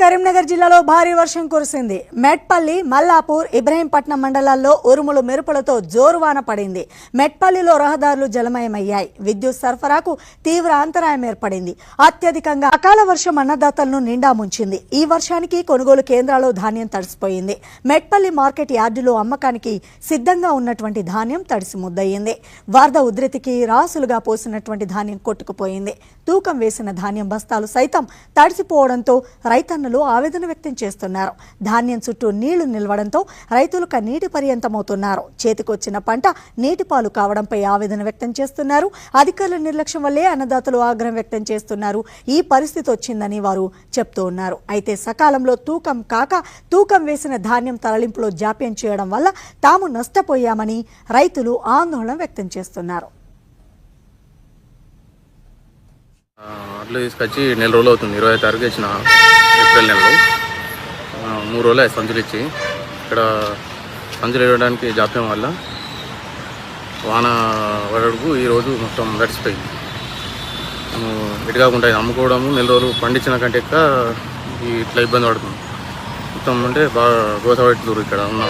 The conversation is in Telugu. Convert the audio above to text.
కరీంనగర్ జిల్లాలో భారీ వర్షం కురిసింది. మెట్పల్లి మల్లాపూర్ ఇబ్రహీంపట్నం మండలాల్లో ఉరుములు మెరుపులతో జోరువాన పడింది. మెట్పల్లిలో రహదారులు జలమయమయ్యాయి. విద్యుత్ సరఫరాకు తీవ్ర అంతరాయం ఏర్పడింది. అత్యధికంగా అకాల వర్షం అన్నదాతలను నిండా ముంచింది. ఈ వర్షానికి కొనుగోలు కేంద్రాల్లో ధాన్యం తడిసిపోయింది. మెట్పల్లి మార్కెట్ యార్డులో అమ్మకానికి సిద్ధంగా ఉన్నటువంటి ధాన్యం తడిసి ముద్దయింది. వరద ఉధృతికి రాసులుగా పోసినటువంటి ధాన్యం కొట్టుకుపోయింది. తూకం వేసిన ధాన్యం బస్తాలు సైతం తడిసిపోవడంతో రైతన్నలు ఆవేదన వ్యక్తం చేస్తున్నారు. ధాన్యం చుట్టూ నీళ్ళు నిలవడంతో రైతులు కన్నీటి పర్యంతమవుతున్నారు. చేతికొచ్చిన పంట నీటిపాలు కావడంపై ఆవేదన వ్యక్తం చేస్తున్నారు. అధికారుల నిర్లక్ష్యం వల్లే అన్నదాతలు ఆగ్రహం వ్యక్తం చేస్తున్నారు. ఈ పరిస్థితి వచ్చిందని వారు చెప్తూ ఉన్నారు. అయితే సకాలంలో తూకం కాక తూకం వేసిన ధాన్యం తరలింపులో జాప్యం చేయడం వల్ల తాము నష్టపోయామని రైతులు ఆందోళన వ్యక్తం చేస్తున్నారు. ఆ, తీసుకొచ్చి నెల రోజులు అవుతుంది. ఇరవై తారీఖు ఇచ్చిన ఏప్రిల్ నెలలో. మూడు రోజులు అయ్యాయి సంచులు ఇచ్చి. ఇక్కడ సంచులు ఇవ్వడానికి జాప్యం వల్ల వాన పడకు ఈరోజు మొత్తం గడిచిపోయింది మేము కాకుండా అమ్ముకోవడము నెల రోజులు పండించిన కంటే ఎక్కువ ఇట్లా ఇబ్బంది పడుతుంది. మొత్తం అంటే బాగా గోస ఇక్కడ ఉన్న